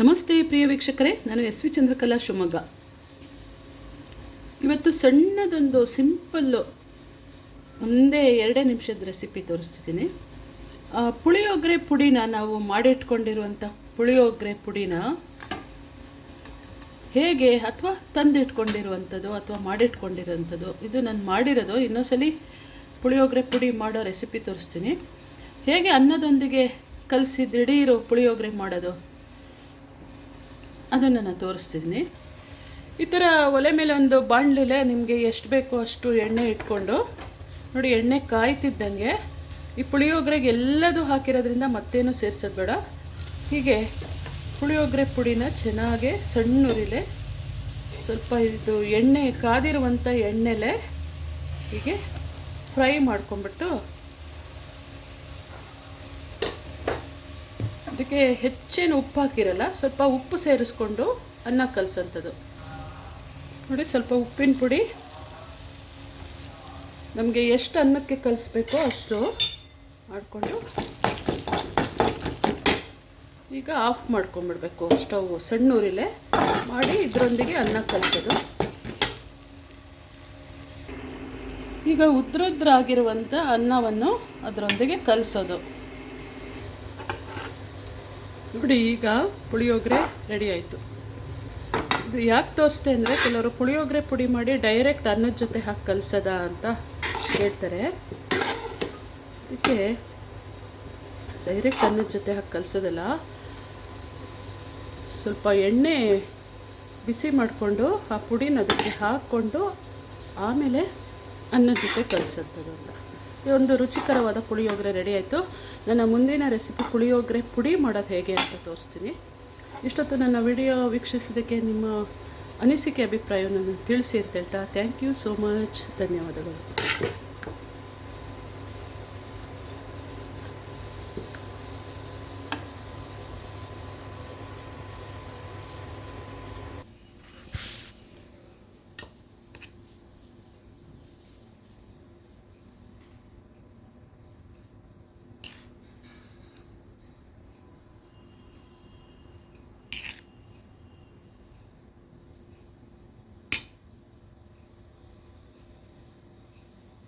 ನಮಸ್ತೆ ಪ್ರಿಯ ವೀಕ್ಷಕರೇ, ನಾನು ಎಸ್ ವಿ ಚಂದ್ರಕಲಾ ಶಿವಮೊಗ್ಗ. ಇವತ್ತು ಸಣ್ಣದೊಂದು ಸಿಂಪಲ್ಲು ಒಂದೇ ಎರಡೇ ನಿಮಿಷದ ರೆಸಿಪಿ ತೋರಿಸ್ತಿದ್ದೀನಿ. ಪುಳಿಯೋಗರೆ ಪುಡಿನ ನಾವು ಮಾಡಿಟ್ಕೊಂಡಿರುವಂಥ ಪುಳಿಯೋಗರೆ ಪುಡಿನ ಹೇಗೆ ಅಥವಾ ತಂದಿಟ್ಕೊಂಡಿರುವಂಥದ್ದು ಅಥವಾ ಮಾಡಿಟ್ಕೊಂಡಿರುವಂಥದ್ದು, ಇದು ನಾನು ಮಾಡಿರೋದು. ಇನ್ನೊಂದ್ಸಲಿ ಪುಳಿಯೋಗರೆ ಪುಡಿ ಮಾಡೋ ರೆಸಿಪಿ ತೋರಿಸ್ತೀನಿ. ಹೇಗೆ ಅನ್ನದೊಂದಿಗೆ ಕಲಸಿ ದಿಢೀರು ಪುಳಿಯೋಗರೆ ಮಾಡೋದು? ಅದನ್ನು ನಾನು ತೋರಿಸ್ತಿದ್ದೀನಿ ಈ ಥರ ಒಲೆ ಮೇಲೆ ಒಂದು ಬಾಣಲಿಲೆ ನಿಮಗೆ ಎಷ್ಟು ಬೇಕೋ ಅಷ್ಟು ಎಣ್ಣೆ ಇಟ್ಕೊಂಡು, ನೋಡಿ ಎಣ್ಣೆ ಕಾಯ್ತಿದ್ದಂಗೆ, ಈ ಪುಳಿಯೋಗರೆಗೆ ಎಲ್ಲದೂ ಹಾಕಿರೋದ್ರಿಂದ ಮತ್ತೇನು ಸೇರಿಸೋದು ಬೇಡ. ಹೀಗೆ ಪುಳಿಯೋಗರೆ ಪುಡಿನ ಚೆನ್ನಾಗೆ ಸಣ್ಣ ಉರಿಲೆ, ಸ್ವಲ್ಪ ಇದು ಎಣ್ಣೆ ಕಾದಿರುವಂಥ ಎಣ್ಣೆಲೆ ಹೀಗೆ ಫ್ರೈ ಮಾಡ್ಕೊಂಬಿಟ್ಟು ಅದಕ್ಕೆ ಹೆಚ್ಚೇನು ಉಪ್ಪು ಹಾಕಿರಲ್ಲ, ಸ್ವಲ್ಪ ಉಪ್ಪು ಸೇರಿಸ್ಕೊಂಡು ಅನ್ನ ಕಲಸಂಥದ್ದು ನೋಡಿ, ಸ್ವಲ್ಪ ಉಪ್ಪಿನ ಪುಡಿ. ನಮಗೆ ಎಷ್ಟು ಅನ್ನಕ್ಕೆ ಕಲಿಸ್ಬೇಕೋ ಅಷ್ಟು ಮಾಡಿಕೊಂಡು ಈಗ ಆಫ್ ಮಾಡ್ಕೊಂಬಿಡ್ಬೇಕು ಸ್ಟವ್ ಸಣ್ಣ ಉರಿಲೆ ಮಾಡಿ ಇದರೊಂದಿಗೆ ಅನ್ನ ಕಲಿಸೋದು. ಈಗ ಉದ್ರದ್ರಾಗಿರುವಂಥ ಅನ್ನವನ್ನು ಅದರೊಂದಿಗೆ ಕಲಿಸೋದು. ನೋಡಿ, ಈಗ ಪುಳಿಯೋಗರೆ ರೆಡಿ ಆಯಿತು. ಇದು ಯಾಕೆ ತೋರಿಸ್ತೆ ಅಂದರೆ, ಕೆಲವರು ಪುಳಿಯೋಗರೆ ಪುಡಿ ಮಾಡಿ ಡೈರೆಕ್ಟ್ ಅನ್ನದ ಜೊತೆ ಹಾಕಿ ಕಲಿಸದ ಅಂತ ಹೇಳ್ತಾರೆ. ಅದಕ್ಕೆ ಡೈರೆಕ್ಟ್ ಅನ್ನದ ಜೊತೆ ಹಾಕಿ ಕಲಿಸೋದಲ್ಲ. ಸ್ವಲ್ಪ ಎಣ್ಣೆ ಬಿಸಿ ಮಾಡಿಕೊಂಡು ಆ ಪುಡಿನ ಅದಕ್ಕೆ ಹಾಕ್ಕೊಂಡು ಆಮೇಲೆ ಅನ್ನದ ಜೊತೆ ಕಲಿಸೋದು ಇದೊಂದು ರುಚಿಕರವಾದ ಪುಳಿಯೋಗರೆ ರೆಡಿ ಆಯಿತು. ನನ್ನ ಮುಂದಿನ ರೆಸಿಪಿ ಪುಳಿಯೋಗರೆ ಪುಡಿ ಮಾಡೋದು ಹೇಗೆ ಅಂತ ತೋರಿಸ್ತೀನಿ. ಇಷ್ಟೊತ್ತು ನನ್ನ ವಿಡಿಯೋ ವೀಕ್ಷಿಸಿದ್ದಕ್ಕೆ ನಿಮ್ಮ ಅನಿಸಿಕೆ, ಅಭಿಪ್ರಾಯವನ್ನು ತಿಳಿಸಿ ಅಂತ ಹೇಳ್ತಾ ಥ್ಯಾಂಕ್ ಯು ಸೋ ಮಚ್ ಧನ್ಯವಾದಗಳು.